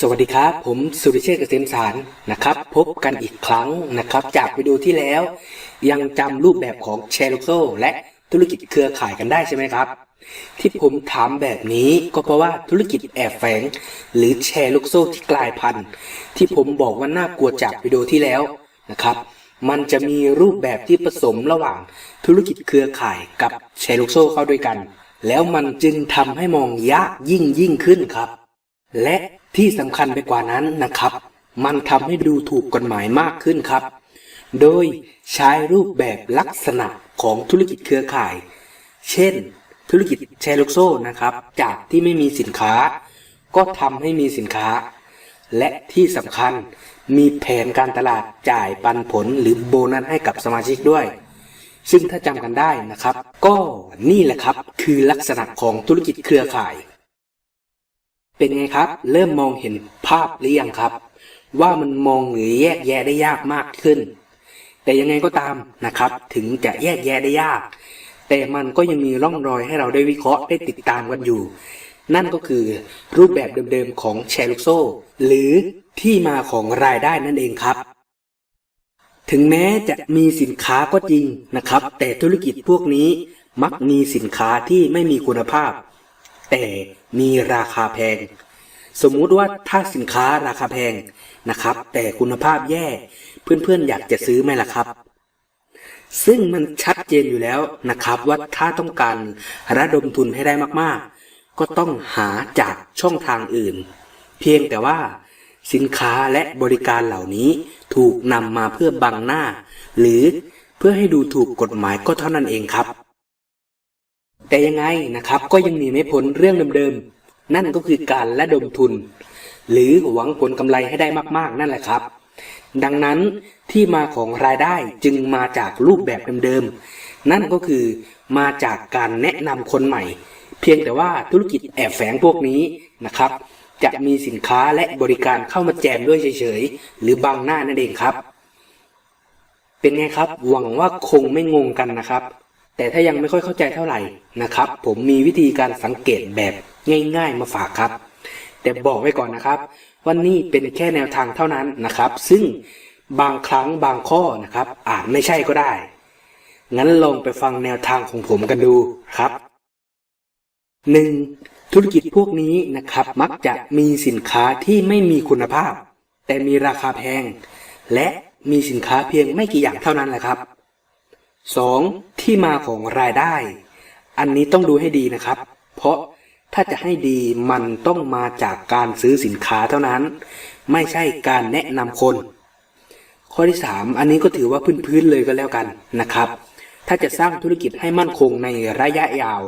สวัสดีครับ ผมสุริเชษเกษมสารนะครับ พบกันอีกครั้งนะครับ จากวิดีโอที่แล้ว ยังจำรูปแบบของแชร์ลูกโซ่และธุรกิจเครือข่ายกันได้ใช่ไหมครับ ที่ผมถามแบบนี้ก็เพราะว่าธุรกิจแอบแฝง หรือแชร์ลูกโซ่ที่กลายพันธุ์ ที่ผมบอกว่าน่ากลัวจากวิดีโอที่แล้ว นะครับ มันจะมีรูปแบบที่ผสมระหว่างธุรกิจเครือข่ายกับแชร์ลูกโซ่เข้าด้วยกัน แล้วมันจึงทำให้มองยากยิ่งยิ่งขึ้นครับ และที่สำคัญไปกว่านั้นนะครับ มันทำให้ดูถูกกฎหมายมากขึ้นครับ โดยใช้รูปแบบลักษณะของธุรกิจเครือข่าย เช่น ธุรกิจแชร์ลูกโซ่นะครับ จากที่ไม่มีสินค้า ก็ทำให้มีสินค้า และที่สำคัญ มีแผนการตลาดจ่ายปันผลหรือโบนัสให้กับสมาชิกด้วย ซึ่งถ้าจำกันได้นะครับ ก็นี่แหละครับคือลักษณะของธุรกิจเครือข่าย เป็นไงครับ เริ่มมองเห็นภาพหรือยังครับ ว่ามันมองหรือแยกแยะได้ยากมากขึ้น แต่ยังไงก็ตามนะครับ ถึงจะแยกแยะได้ยาก แต่มันก็ยังมีร่องรอยให้เราได้วิเคราะห์ได้ติดตามกันอยู่ นั่นก็คือรูปแบบเดิมๆของแชร์ลูกโซ่ หรือที่มาของรายได้นั่นเองครับ ถึงแม้จะมีสินค้าก็จริงนะครับ แต่ธุรกิจพวกนี้มักมีสินค้าที่ไม่มีคุณภาพ แต่มีราคาแพง สมมุติว่าถ้าสินค้าราคาแพงนะครับ แต่คุณภาพแย่เพื่อนๆอยากจะซื้อไหมล่ะครับซึ่งมันชัดเจนอยู่แล้วนะครับว่าถ้าต้องการระดมทุนให้ได้มากๆ ก็ต้องหาจากช่องทางอื่น เพียงแต่ว่าสินค้าและบริการเหล่านี้ถูกนำมาเพื่อบังหน้า หรือเพื่อให้ดูถูกกฎหมายก็เท่านั้นเองครับ แต่ยังไงนะครับก็ยังหนีไม่พ้นเรื่องเดิมๆนั่นก็คือการระดมทุน หรือหวังผลกำไรให้ได้มากๆนั่นแหละครับ ดังนั้นที่มาของรายได้จึงมาจากรูปแบบเดิมๆนั่นก็คือมาจากการแนะนำคนใหม่ เพียงแต่ว่าธุรกิจแอบแฝงพวกนี้นะครับ จะมีสินค้าและบริการเข้ามาแจมด้วยเฉยๆ หรือบังหน้านั่นเองครับ เป็นไงครับ หวังว่าคงไม่งงกันนะครับ แต่ถ้ายังไม่ค่อยเข้าใจเท่าไหร่นะครับ ผมมีวิธีการสังเกตแบบง่าย ๆ มาฝากครับ แต่บอกไว้ก่อนนะครับว่านี่เป็นแค่แนวทางเท่านั้นนะครับ ซึ่งบางครั้งบางข้อนะครับ อาจไม่ใช่ก็ได้ งั้นลองไปฟังแนวทางของผมกันดูครับ หนึ่งธุรกิจพวกนี้นะครับมักจะมีสินค้าที่ไม่มีคุณภาพ แต่มีราคาแพง และมีสินค้าเพียงไม่กี่อย่างเท่านั้นแหละครับสองที่มาของรายได้ อันนี้ต้องดูให้ดีนะครับ เพราะถ้าจะให้ดีมันต้องมาจากการซื้อสินค้าเท่านั้น ไม่ใช่การแนะนำคน ข้อที่สามอันนี้ก็ถือว่าพื้นๆเลยก็แล้วกันนะครับ ถ้าจะสร้างธุรกิจให้มั่นคงในระยะยาว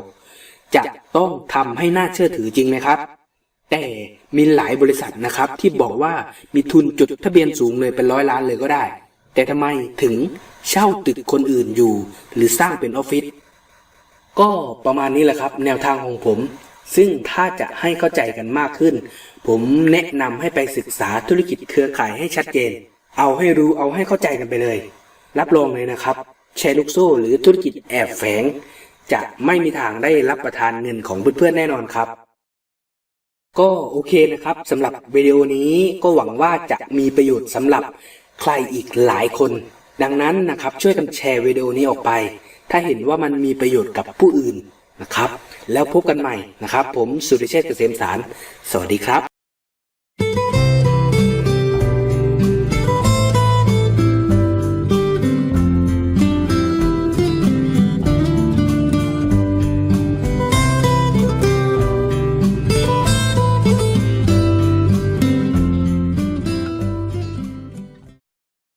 จะต้องทำให้น่าเชื่อถือจริงไหมครับ แต่มีหลายบริษัทนะครับ ที่บอกว่ามีทุนจดทะเบียนสูงเลยเป็นร้อยล้านเลยก็ได้ แต่ทำไมถึงเช่าตึกคนอื่นอยู่ หรือสร้างเป็นออฟฟิศก็ประมาณนี้แหละครับ แนวทางของผม ซึ่งถ้าจะให้เข้าใจกันมากขึ้น ผมแนะนำให้ไปศึกษาธุรกิจเครือข่ายให้ชัดเจน เอาให้รู้เอาให้เข้าใจกันไปเลย รับรองเลยนะครับแชร์ลูกโซ่หรือธุรกิจแอบแฝง จะไม่มีทางได้รับประทานเงินของเพื่อนๆแน่นอนครับ ก็โอเคนะครับสำหรับวิดีโอนี้ก็หวังว่าจะมีประโยชน์สำหรับใครอีกหลายคน ดังนั้นนะครับช่วยกันแชร์วิดีโอนี้ออกไป ถ้าเห็นว่ามันมีประโยชน์กับผู้อื่นนะครับ แล้วพบกันใหม่นะครับ ผมสุริเชษเกษมสาร สวัสดีครับ